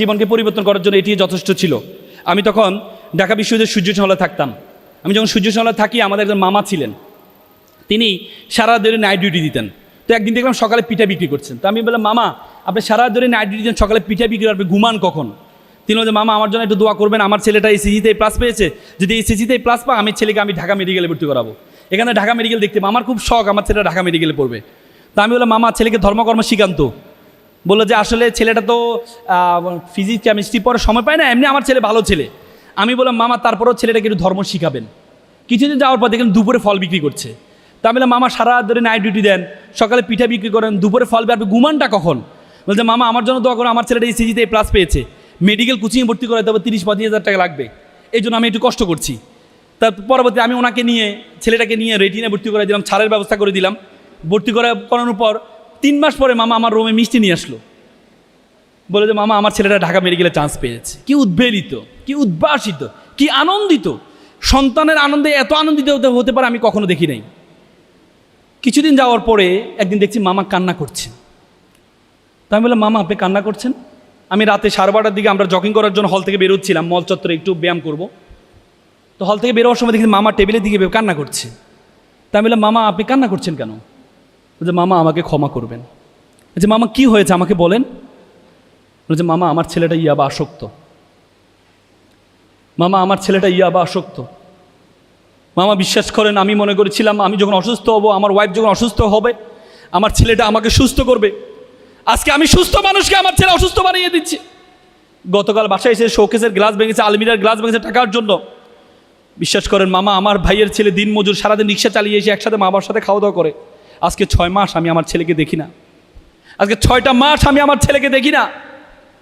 জীবনকে পরিবর্তন করার জন্য এটি যথেষ্ট ছিল। আমি তখন ঢাকা বিশ্ববিদ্যালয়ের সূর্য হলে থাকতাম। আমি যখন সূর্য হলে থাকি, আমাদের একজন মামা ছিলেন। তিনি সারা ধরে নাইট ডিউটি দিতেন। তো একদিন দেখলাম সকালে পিঠা বিক্রি করছেন। তো আমি বললাম, মামা, আপনি সারা ধরে নাইট ডিউটি দেন সকালে পিঠা বিক্রি করবে ঘুমান কখন? তিনি বলছেন মামা, আমার জন্য একটু দোয়া করবেন। আমার ছেলেটা এই সিজিতে প্লাস পেয়েছে। যদি এই সিজিতে প্লাস পা আমি ছেলেকে, আমি ঢাকা মেডিকেলে ভর্তি করাবো। এখানে ঢাকা মেডিকেল দেখতে। আমার খুব শখ, আমার ছেলেটা ঢাকা মেডিকেলে পড়বে। তো আমি বললাম, মামা, ছেলেকে ধর্মকর্ম শিখান্ত বলল যে আসলে ছেলেটা তো ফিজিক্স কেমিস্ট্রি পরে সময় পায় না, এমনি আমার ছেলে ভালো ছেলে। আমি বললাম, মামা, তারপরেও ছেলেটাকে একটু ধর্ম শিখাবেন। কিছুদিন যাওয়ার পর দেখলাম দুপুরে ফল বিক্রি করছে। তা আমি মামা, সারা ধরে নাইট ডিউটি দেন, সকালে পিঠা বিক্রি করেন, দুপুরে ফল বেরবে ঘুমানটা কখন? বলছে, মামা, আমার জন্য দোয়া করো, আমার ছেলেটা এই সিজিতে প্লাস পেয়েছে। মেডিকেল কোচিংয়ে ভর্তি করে তবে তিরিশ পঁচিশ হাজার টাকা লাগবে। এই জন্য আমি একটু কষ্ট করছি। তার পরবর্তী আমি ওনাকে নিয়ে, ছেলেটাকে নিয়ে রেটিনে ভর্তি করে দিলাম, ছাড়ের ব্যবস্থা করে দিলাম। ভর্তি করে করানোর পর তিন মাস পরে মামা আমার রুমে মিষ্টি নিয়ে আসলো। বলে যে, মামা, আমার ছেলেটা ঢাকা মেডিকেলে চান্স পেয়েছে। কি উদ্বেলিত, কি উদ্ভাসিত, কি আনন্দিত। সন্তানের আনন্দে, এত আনন্দিত হতে পারে আমি কখনো দেখি নাই। কিছুদিন যাওয়ার পরে একদিন দেখছি মামা কান্না করছে। তা আমি বললাম, মামা, আপনি কান্না করছেন? আমি রাতে সাড়ে বারোটার দিকে আমরা জগিং করার জন্য হল থেকে বেরোচ্ছিলাম মল চত্বরে একটু ব্যায়াম করব। তো হল থেকে বেরোয়ার সময় দেখি মামা টেবিলের দিকে কান্না করছে। তা আমি বললাম, মামা, আপনি কান্না করছেন কেন? বলছে, মামা, আমাকে ক্ষমা করবেন। বলছে, মামা, কি হয়েছে? আমাকে বলেন। বলছে, মামা, আমার ছেলেটা ইয়াবা আসক্ত। মামা, আমার ছেলেটা ইয়াবা আসক্ত। মামা, বিশ্বাস করেন, আমি মনে করেছিলাম, আমি যখন অসুস্থ হব, আমার ওয়াইফ যখন অসুস্থ হবে, আমার ছেলেটা আমাকে সুস্থ করবে। আজকে আমি সুস্থ মানুষকে আমার ছেলে অসুস্থ বানিয়ে দিচ্ছি। গতকাল বাসায় এসে শোকেসের গ্লাস ভেঙেছে, আলমিরার গ্লাস ভেঙেছে টাকার জন্য। বিশ্বাস করেন, মামা, আমার ভাইয়ের ছেলে দিন মজুর সারাদিন রিক্সা চালিয়ে এসে একসাথে মা বাবার সাথে খাওয়া দাওয়া করে। আজকে ছয় মাস আমি আমার ছেলেকে দেখি না। আজকে ছয়টা মাস আমি আমার ছেলেকে দেখি না।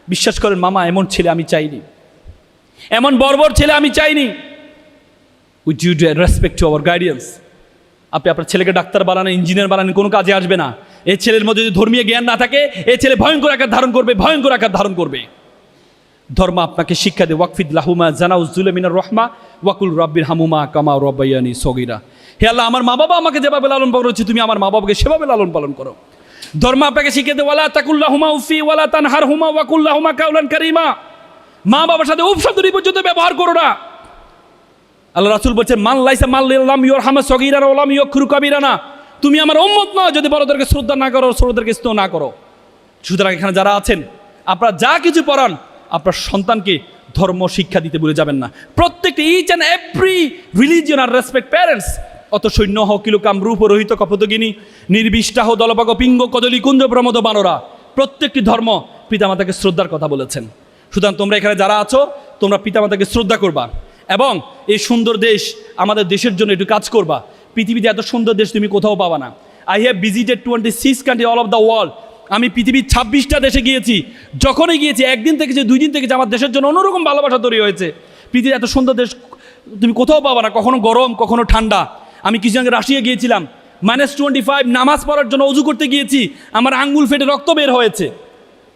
বিশ্বাস করেন, মামা, এমন ছেলে আমি চাইনি। এমন বর্বর ছেলে আমি চাইনি। With you do respect to our guardians আপনি আপনার ছেলেকে ডাক্তার বানান ইঞ্জিনিয়ার বানান, কোনো কাজে আসবে না। এই ছেলের মধ্যে যদি ধর্মীয় জ্ঞান না থাকে এই ছেলে ভয়ঙ্কর আকার ধারণ করবে, ভয়ঙ্কর আকার ধারণ করবে। ধর্ম আপনাকে শিক্ষা দেয়। ওয়াকফিদ লাহুমা জানাউ জুলেমিনার রহমা, ওয়াকুল রব্বির হামুমা কামা রব্বাইয়ানি সগিরা। হে আল্লাহ, আমার মা বাবা আমাকে যেভাবে লালন পালন করছে, তুমি আমার মা বাবাকে সেভাবে লালন পালন করো। ধর্ম আপনাকে শিখে দে ওয়ালা তাকুল্লাহ হুমা উফি, ওয়ালা তানহার হুমা ওয়াকুল্লাহ হুমা কাউলান কারিমা। মা বাবার সাথে উপ শব্দটি পর্যন্ত ব্যবহার করো না। আল্লাহ রাসুল বলছেন, মান লাইসা মাল্লাম ইয়োর হামা সগিরানা ওলাম ইয়ো খুরু কবিরানা। তুমি আমার উম্মত নয়, যদি বড়দেরকে শ্রদ্ধা না করো ছোটদেরকে স্নেহ না করো। সুতরাং এখানে যারা আছেন, আপনারা যা কিছু পড়ান আপনার সন্তানকে ধর্ম, শিক্ষা দিতে ভুলে যাবেন না। প্রত্যেকটি ইচ অ্যান্ড এভরি রিলিজিয়ন আর রেসপেক্ট প্যারেন্টস অত সৈন্য হ কিলোকাম রূপ রহিত কপতগিনী নির্বিষ্টাহ দলপাক পিঙ্গ কদলী কুঞ্জ প্রমোদ বানরা। প্রত্যেকটি ধর্ম পিতামাতাকে শ্রদ্ধার কথা বলেছেন। সুতরাং তোমরা এখানে যারা আছো, তোমরা পিতামাতাকে শ্রদ্ধা করবা এবং এই সুন্দর দেশ আমাদের দেশের জন্য একটু কাজ করবা। পৃথিবীতে এত সুন্দর দেশ তুমি কোথাও পাবা না। I have visited twenty six country all of the world আমি পৃথিবীর ছাব্বিশটা দেশে গিয়েছি। যখনই গিয়েছি, একদিন থেকে যে, দুই দিন থেকে যে আমার দেশের জন্য অন্যরকম ভালোবাসা তৈরি হয়েছে। পৃথিবীর এত সুন্দর দেশ, তুমি কোথাও পাবা না, কখনো গরম, কখনো ঠান্ডা। আমি কিছু আগে রাশিয়া গিয়েছিলাম। মাইনাস টোয়েন্টি ফাইভ নামাজ পড়ার জন্য অজু করতে গিয়েছি। আমার আঙ্গুল ফেটে রক্ত বের হয়েছে।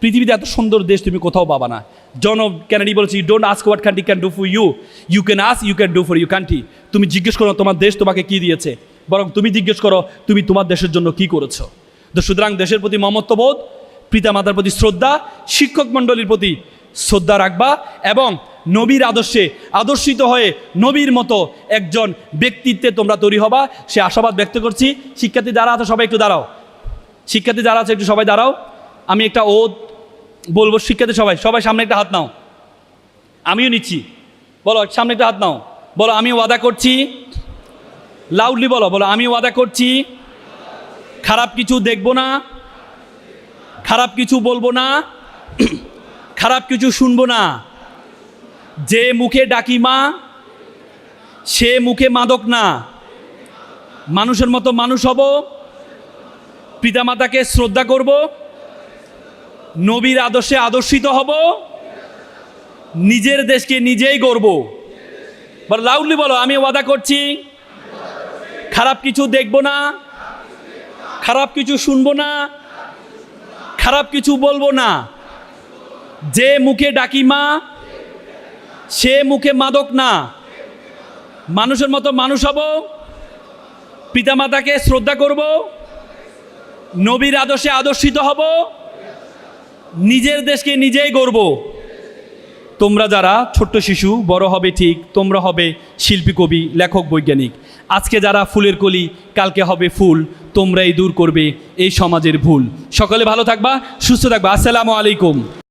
পৃথিবীতে এত সুন্দর দেশ তুমি কোথাও পাবা না। জন অফ ক্যানাডি বলছি you don't ask what country can do for you you can ask you can do for you country তুমি জিজ্ঞেস করো, তোমার দেশ তোমাকে কি দিয়েছে? বরং তুমি জিজ্ঞেস করো, তুমি তোমার দেশের জন্য কি করেছ? সুতরাং দেশের প্রতি মমত্ববোধ, পিতামাতার প্রতি শ্রদ্ধা, শিক্ষক মণ্ডলীর প্রতি শ্রদ্ধা রাখবা এবং নবীর আদর্শে আদর্শিত হয়ে নবীর মতো একজন ব্যক্তিত্বে তোমরা তৈরি হবা। সে আশাবাদ ব্যক্ত করছি। শিক্ষার্থী যারা আছে সবাই একটু দাঁড়াও। শিক্ষার্থী যারা আছে একটু সবাই দাঁড়াও। আমি একটা ওদ বলব, শিক্ষার্থী সবাই সবাই সামনে একটা হাত নাও। আমিও নিচ্ছি। বলো, সামনে একটা হাত নাও। বলো আমি ওয়াদা করছি। লাউডলি বলো বলো আমি ওয়াদা করছি। খারাপ কিছু দেখব না। খারাপ কিছু বলব না। খারাপ কিছু শুনব না। যে মুখে ডাকি মা, সে মুখে মাদক না। মানুষের মতো মানুষ হব। পিতামাতাকে শ্রদ্ধা করব। নবীর আদর্শে আদর্শিত হব। নিজের দেশকে নিজেই গড়ব। লাউডলি বলো, আমি ওয়াদা করছি। খারাপ কিছু দেখব না। খারাপ কিছু শুনব না, খারাপ কিছু বলব না। যে মুখে ডাকি মা, সে মুখে মাদক না। মানুষের মতো মানুষ হব, পিতামাতাকে শ্রদ্ধা করব, নবীর আদর্শে আদর্শিত হব, নিজের দেশকে নিজেই গড়ব। তোমরা যারা ছোট্ট শিশু, বড় হবে ঠিক, তোমরা হবে শিল্পী, কবি, লেখক, বৈজ্ঞানিক। আজকে যারা ফুলের কলি, কালকে হবে ফুল, তোমরাই দূর করবে এই সমাজের ভুল। সকলে ভালো থাকবা, সুস্থ থাকবা। আসসালামু আলাইকুম।